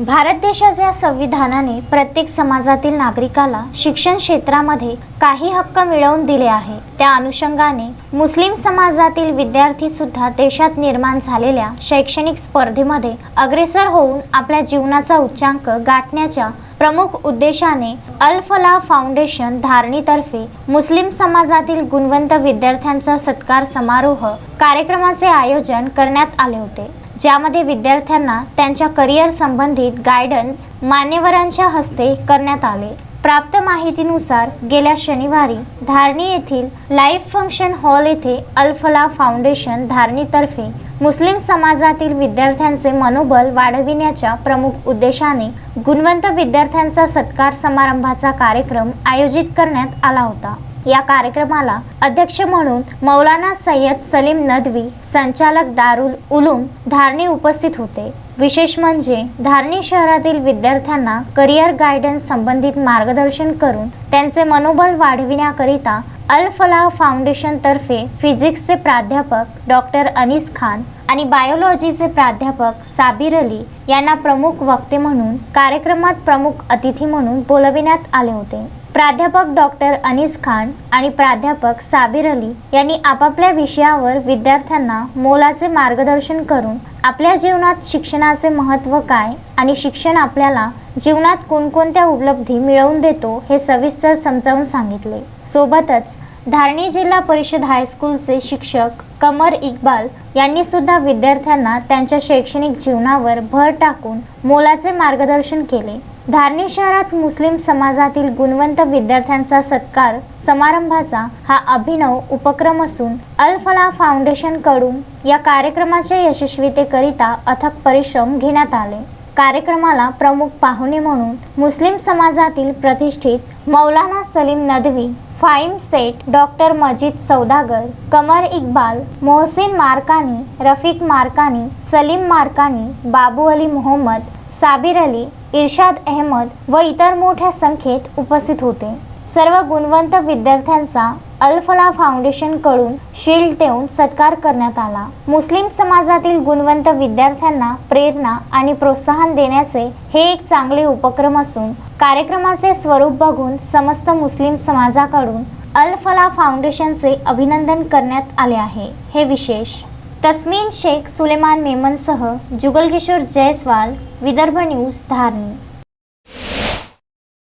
भारत देशाच्या संविधानाने प्रत्येक समाजातील नागरिकाला शिक्षण क्षेत्रामध्ये काही हक्क मिळवून दिले आहे. त्या अनुषंगाने मुस्लिम समाजातील विद्यार्थी सुद्धा देशात निर्माण झालेल्या शैक्षणिक स्पर्धेमध्ये अग्रेसर होऊन आपल्या जीवनाचा उच्चांक गाठण्याच्या प्रमुख उद्देशाने अल फला फाउंडेशन धारणीतर्फे मुस्लिम समाजातील गुणवंत विद्यार्थ्यांचा सत्कार समारोह कार्यक्रमाचे आयोजन करण्यात आले होते. ज्यामध्ये विद्यार्थ्यांना त्यांच्या करिअर संबंधित गायडन्स मान्यवरांच्या हस्ते करण्यात आले. प्राप्त माहितीनुसार गेल्या शनिवारी धारणी येथील लाईफ फंक्शन हॉल येथे अल्फला फाउंडेशन धारणीतर्फे मुस्लिम समाजातील विद्यार्थ्यांचे मनोबल वाढविण्याच्या प्रमुख उद्देशाने गुणवंत विद्यार्थ्यांचा सत्कार समारंभाचा कार्यक्रम आयोजित करण्यात आला होता. या कार्यक्रमाला अध्यक्ष म्हणून मौलाना सय्यद सलीम नदवी संचालक दारुल उलूम धारणी उपस्थित होते. विशेष म्हणजे धारणी शहरातील विद्यार्थ्यांना करिअर गायडन्स संबंधित मार्गदर्शन करून त्यांचे मनोबल वाढविण्याकरिता अल फलाह फाउंडेशनतर्फे फिजिक्सचे प्राध्यापक डॉक्टर अनिस खान आणि बायोलॉजीचे प्राध्यापक साबिर अली यांना प्रमुख वक्ते म्हणून कार्यक्रमात प्रमुख अतिथी म्हणून बोलविण्यात आले होते. प्राध्यापक डॉक्टर अनिस खान आणि प्राध्यापक साबिर अली यांनी आपापल्या विषयावर विद्यार्थ्यांना मोलाचे मार्गदर्शन करून आपल्या जीवनात शिक्षणाचे महत्त्व काय आणि शिक्षण आपल्याला जीवनात कोणकोणत्या उपलब्धी मिळवून देतो हे सविस्तर समजावून सांगितले. सोबतच धारणी जिल्हा परिषद हायस्कूलचे शिक्षक कमर इक्बाल यांनी सुद्धा विद्यार्थ्यांना त्यांच्या शैक्षणिक जीवनावर भर टाकून मोलाचे मार्गदर्शन केले. धारणी शहरात मुस्लिम समाजातील गुणवंत विद्यार्थ्यांचा सत्कार समारंभाचा हा अभिनव उपक्रम असून अल फला फाउंडेशनकडून या कार्यक्रमाच्या यशस्वीतेकरिता अथक परिश्रम घेण्यात आले. कार्यक्रमाला प्रमुख पाहुणे म्हणून मुस्लिम समाजातील प्रतिष्ठित मौलाना सलीम नदवी फाईम सेट डॉक्टर मजीद सौदागर कमर इकबाल मोहसिन मारकानी रफिक मारकानी सलीम मारकानी बाबू अली मोहम्मद साबिर अली इर्शाद अहमद व इतर मोठ्या संख्येत उपस्थित होते. सर्व गुणवंत विद्यार्थ्यांचा अल्फला फलाह फाउंडेशनकडून शील्ड देऊन सत्कार करण्यात आला. मुस्लिम समाजातील गुणवंत विद्यार्थ्यांना प्रेरणा आणि प्रोत्साहन देण्याचे हे एक चांगले उपक्रम असून कार्यक्रमाचे स्वरूप बघून समस्त मुस्लिम समाजाकडून अल फलाह फाउंडेशनचे अभिनंदन करण्यात आले आहे. हे विशेष तस्मीन शेख सुलेमान मेमनसह जुगलकिशोर जयस्वाल विदर्भ न्यूज धारणी.